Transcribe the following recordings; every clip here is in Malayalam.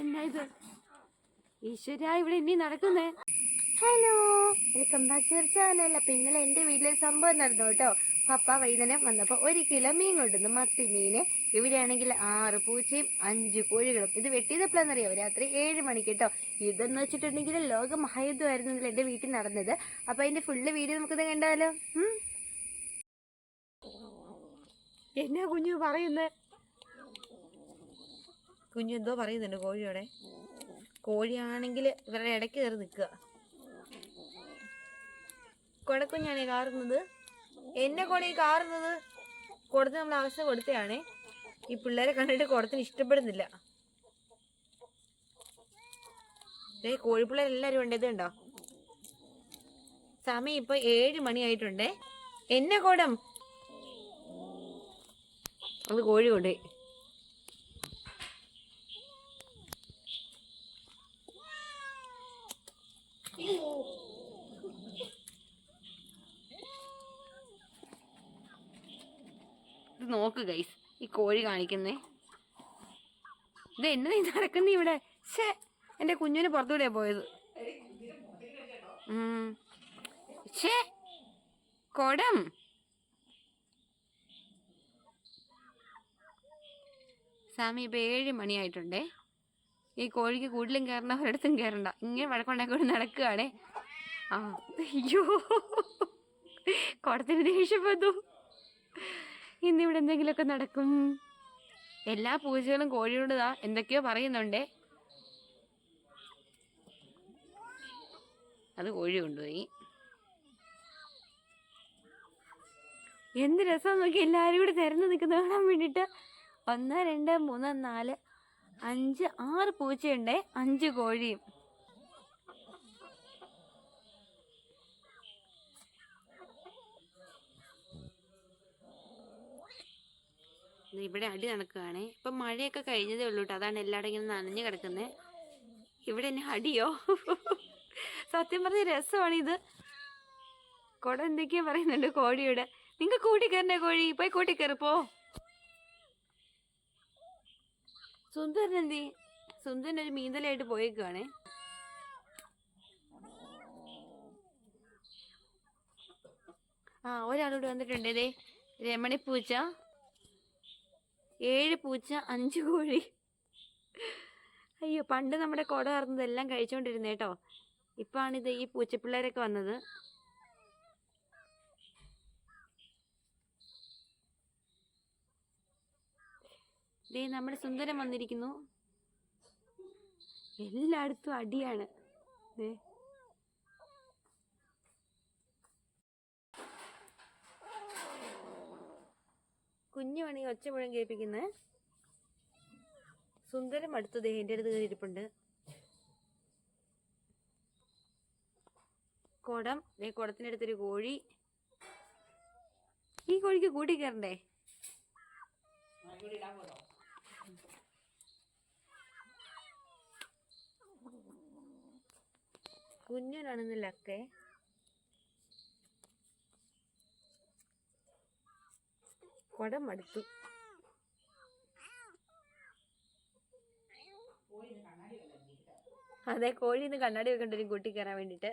എന്നാ ഇത്? ഈശ്വര ഇവിടെ ഇനി നടക്കുന്നേ? Hello welcome back to channel. അപ്പൊ ഇന്നലെ എന്റെ വീട്ടിലൊരു സംഭവം നടന്നു കേട്ടോ. പപ്പ വൈകുന്നേരം വന്നപ്പോ ഒരു കിലോ മീൻ കൊണ്ടുവന്നു മത്തി മീന്. ഇവിടെയാണെങ്കിൽ ആറ് പൂച്ചയും അഞ്ച് കോഴികളും. ഇത് വെട്ടിയത് എപ്പോഴാണെന്നറിയോ രാത്രി ഏഴ് മണിക്ക് കേട്ടോ. ഇതെന്ന് വെച്ചിട്ടുണ്ടെങ്കിൽ ലോക മഹായുദ്ധമായിരുന്നു എന്റെ വീട്ടിൽ നടന്നത്. അപ്പൊ അതിന്റെ ഫുള്ള് വീഡിയോ നമുക്കിത് കണ്ടാലോ? എന്നാ കുഞ്ഞു പറയുന്നത് കുഞ്ഞു എന്തോ പറയുന്നുണ്ട് കോഴിയോടെ. കോഴിയാണെങ്കിൽ ഇവരുടെ ഇടയ്ക്ക് കയറി നിൽക്കുക. കൊടക്കുഞ്ഞാണ് ഈ കാറുന്നത്. എന്നെ കൂടെ ഈ കാറുന്നത്. കൊടുത്ത് നമ്മൾ അവസ്ഥ കൊടുത്തയാണേ ഈ പിള്ളേരെ കണ്ടിട്ട് കുടത്തിന് ഇഷ്ടപ്പെടുന്നില്ല. ഏ കോഴിപ്പിള്ളേർ എല്ലാവരും ഉണ്ട്. ഇതുണ്ടോ സമയം ഇപ്പൊ ഏഴ് മണിയായിട്ടുണ്ടേ എന്നെ കൂടം. അത് കോഴി കൊണ്ടുപോയി ഇത് നോക്ക് ഗൈസ് ഈ കോഴി കാണിക്കുന്നേ. ഇത് എന്നെ നീ നടക്കുന്നേ ഇവിടെ? ഷേ എന്റെ കുഞ്ഞിന് പുറത്തൂടെ പോയത്. ഷേ കൊടം. സ്വാമി ഇപ്പം ഏഴ് മണിയായിട്ടുണ്ടേ. ഈ കോഴിക്ക് കൂടുതലും കയറണ്ട ഒരിടത്തും കയറണ്ട. ഇങ്ങനെ വഴക്കുണ്ടാക്കി നടക്കുകയാണേ. ആ അയ്യോ. കുടത്തിന് ദേഷ്യപ്പെട്ടു ഇന്നിവിടെ എന്തെങ്കിലുമൊക്കെ നടക്കും. എല്ലാ പൂജകളും കോഴിയോട് എന്തൊക്കെയോ പറയുന്നുണ്ടേ. അത് കോഴി കൊണ്ടുപോയി. എന്ത് രസം നോക്കി എല്ലാവരും കൂടി തിരഞ്ഞു നിൽക്കുന്ന കാണാൻ വേണ്ടിയിട്ട്. ഒന്ന് രണ്ട് മൂന്ന് നാല് അഞ്ച് ആറ് പൂച്ചയുണ്ടേ അഞ്ച് കോഴിയും. ഇവിടെ അടി നടക്കുകയാണേ. ഇപ്പം മഴയൊക്കെ കഴിഞ്ഞതേ ഉള്ളൂ കേട്ടോ അതാണ് എല്ലാവരും ഇങ്ങനെ നനഞ്ഞു കിടക്കുന്നത് ഇവിടെ എന്നെ അടിയോ? സത്യം പറഞ്ഞ രസമാണിത് കുട എന്തൊക്കെയാ പറയുന്നുണ്ട് കോഴിയുടെ? നിങ്ങൾ കൂട്ടിക്കയറണ്ടേ കോഴി? പോയി കൂട്ടിക്കയറിപ്പോ സുന്ദരൻ എന്തി? സുന്ദരൻ ഒരു മീന്തലായിട്ട് പോയേക്കുവാണേ. ആ ഒരാളോട് വന്നിട്ടുണ്ട്. രമണിപ്പൂച്ച. രമണി പൂച്ച ഏഴ് പൂച്ച അഞ്ച് കോഴി. അയ്യോ പണ്ട് നമ്മുടെ കുട കറന്നതെല്ലാം കഴിച്ചുകൊണ്ടിരുന്നേ കേട്ടോ ഇപ്പാണിത് ഈ പൂച്ചപ്പിള്ളേരൊക്കെ വന്നത്. ദേ നമ്മുടെ സുന്ദരം വന്നിരിക്കുന്നു. എല്ലായിടത്തും അടിയാണ്. ദേ. കുഞ്ഞുമാണ് ഈ ഒച്ച കേൾപ്പിക്കുന്നത് സുന്ദരം അടുത്ത് ദേ എന്റെ അടുത്ത് കയറി ഇരിപ്പുണ്ട് കുടം ദേ കുടത്തിനടുത്തൊരു കോഴി. ഈ കോഴിക്ക് കൂട്ടി കയറണ്ടേ? കുഞ്ഞനാണെന്ന് ലക്കേ. കുടം മടുത്തു അതെ കോഴിന്ന് കണ്ണാടി വെക്കണ്ടൊരു കൂട്ടി കയറാൻ വേണ്ടിട്ട്.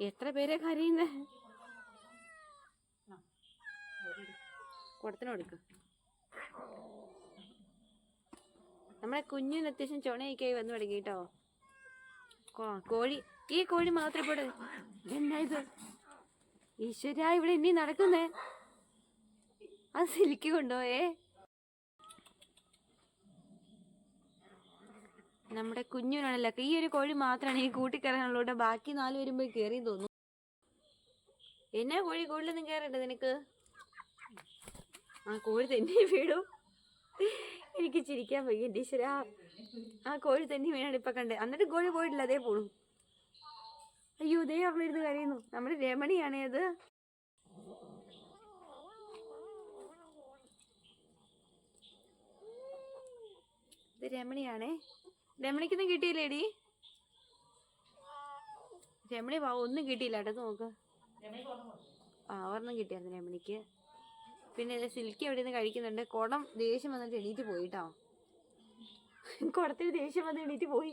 എത്ര പേരെ കരയുന്നേ? കുടത്തിന് കൊടുക്ക്. നമ്മളെ കുഞ്ഞിന് അത്യാവശ്യം ചുണയൊക്കെയായി വന്നു തുടങ്ങി കേട്ടോ കോഴി ഈ കോഴി മാത്രം ഇപ്പോൾ എന്നാ ഇത്? ഈശ്വര ഇവിടെ ഇനി നടക്കുന്നേ? അത് സിലിക്ക് കൊണ്ടുപോയേ. നമ്മുടെ കുഞ്ഞിനാണല്ലോ ഈ ഒരു കോഴി മാത്രമാണ് ഈ കൂട്ടിക്കയറാനുള്ളൂ ബാക്കി നാല് വരുമ്പോൾ കയറി തോന്നുന്നു. എന്നാ കോഴി കൂടുതലൊന്നും കേറണ്ട നിനക്ക്? ആ കോഴി തന്നെ വീടും എനിക്ക് ചിരിക്കാൻ വയ്യ എന്റെ ഈശ്വര ആ കോഴി തന്നെ വീണാണ് ഇപ്പൊ കണ്ടത്. എന്നിട്ട് കോഴി പോയിട്ടില്ല അതേ പോണു. അയ്യോ ഇതേ അവളിരുന്ന് കരയുന്നു. നമ്മുടെ രമണിയാണേ അത്. ഇത് രമണിയാണേ. രമണിക്കൊന്നും കിട്ടിയില്ലേടി? രമണി വാ ഒന്നും കിട്ടിയില്ല. കേട്ടോ നോക്ക്. ആ ഒരെണ്ണം കിട്ടിയായിരുന്നു രമണിക്ക്. പിന്നെ സിൽക്കി എവിടെ നിന്ന് കഴിക്കുന്നുണ്ട്? കുടം ദേഷ്യം വന്നിട്ട് എണീറ്റ് പോയിട്ടോ. കുടത്തിൽ ദേഷ്യം വന്ന് എണീറ്റ് പോയി.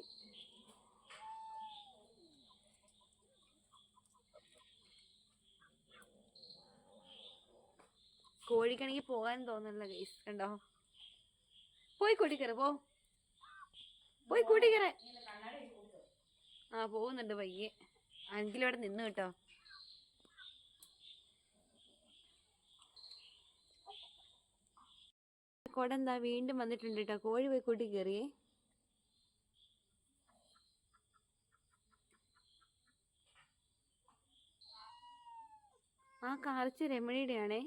കോഴിക്കാണെങ്കിൽ പോകാൻ തോന്നുന്നില്ല ഗൈസ് കണ്ടോ? പോയി കൂട്ടിക്കറ പോ. പോയി കൂട്ടിക്കറ ആ പോകുന്നുണ്ട് പയ്യെ. അഞ്ചിലും ഇവിടെ നിന്ന് കേട്ടോ. കൊടെന്താ? വീണ്ടും വന്നിട്ടുണ്ട് കേട്ടോ കോഴി പോയി കൂട്ടി കയറിയേ ആ കറിച്ച് രമണിയുടെ ആണേ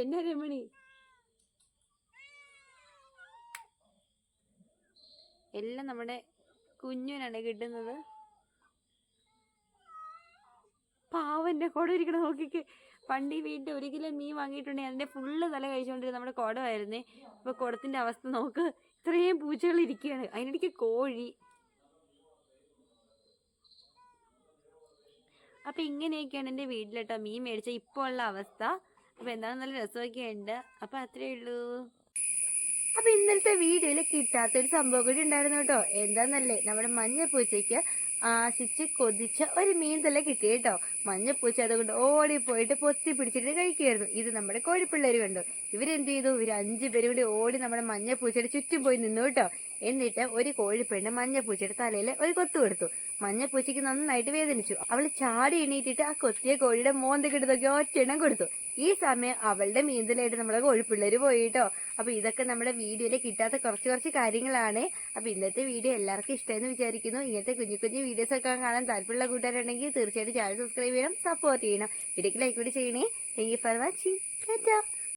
എന്നാ രമണി? എല്ലാം നമ്മുടെ കുഞ്ഞുനാണ് കിട്ടുന്നത്. പാവന്റെ കൊട ഇരിക്കണ നോക്കിക്ക്. പണ്ട് ഈ വീട്ടിൽ ഒരു കിലോ മീൻ വാങ്ങിയിട്ടുണ്ടെങ്കിൽ അതിന്റെ ഫുള്ള് തല കഴിച്ചുകൊണ്ടിരുന്ന നമ്മുടെ കുടമായിരുന്നേ. ഇപ്പൊ കുടത്തിന്റെ അവസ്ഥ നോക്ക്. ഇത്രയും പൂച്ചകൾ ഇരിക്കുകയാണ്. അതിനിടയ്ക്ക് കോഴി. അപ്പൊ ഇങ്ങനെയൊക്കെയാണ് എന്റെ വീട്ടിലെട്ടോ മീൻ മേടിച്ച ഇപ്പോൾ ഉള്ള അവസ്ഥ. അപ്പൊ എന്താണെന്ന് നല്ല രസമൊക്കെ ഉണ്ട് അപ്പൊ അത്രേ ഉള്ളൂ. അപ്പൊ ഇന്നലത്തെ വീഡിയോയിൽ കിട്ടാത്തൊരു സംഭവം കൂടി ഉണ്ടായിരുന്നു കേട്ടോ. എന്താന്നല്ലേ? നമ്മുടെ മഞ്ഞപ്പൂച്ചയ്ക്ക് ആശിച്ച് കൊതിച്ച ഒരു മീൻ തന്നെ കിട്ടി കേട്ടോ മഞ്ഞപ്പൂച്ച അതുകൊണ്ട് ഓടിപ്പോയിട്ട് പൊത്തി പിടിച്ചിട്ട് കഴിക്കുകയായിരുന്നു ഇത് നമ്മുടെ കോഴിപ്പിള്ളേര് കണ്ടു. ഇവരെന്ത് ചെയ്തു ഇവർ അഞ്ചു പേരും കൂടി ഓടി നമ്മുടെ മഞ്ഞപ്പൂച്ചയുടെ ചുറ്റും പോയി നിന്നു കേട്ടോ. എന്നിട്ട് ഒരു കോഴിപ്പെണ്ണ് മഞ്ഞപ്പൂച്ചയുടെ തലയിൽ ഒരു കൊത്തു കൊടുത്തു. മഞ്ഞപ്പൂച്ചയ്ക്ക് നന്നായിട്ട് വേദനിച്ചു. അവൾ ചാടി എണീറ്റിട്ട് ആ കൊത്തിയ കോഴിയുടെ മോന്തക്കിട്ട് നോക്കി ഒറ്റെണ്ണം കൊടുത്തു. ഈ സമയം അവളുടെ മീന്തലായിട്ട് നമ്മുടെ കോഴിപ്പിള്ളേര് പോയിട്ടോ. അപ്പൊ ഇതൊക്കെ നമ്മുടെ വീഡിയോയിൽ കിട്ടാത്ത കുറച്ച് കുറച്ച് കാര്യങ്ങളാണ്. അപ്പൊ ഇന്നത്തെ വീഡിയോ എല്ലാവർക്കും ഇഷ്ടമെന്ന് വിചാരിക്കുന്നു. ഇങ്ങനത്തെ കുഞ്ഞു കുഞ്ഞു വീഡിയോസ് ഒക്കെ കാണാൻ താല്പര്യമുള്ള കൂട്ടുകാരുണ്ടെങ്കിൽ തീർച്ചയായിട്ടും ചാനൽ സബ്സ്ക്രൈബ് ചെയ്യണം സപ്പോർട്ട് ചെയ്യണം. ഇടയ്ക്ക് ലൈക്ക് കൂടി ചെയ്യണേ. Thank you for watching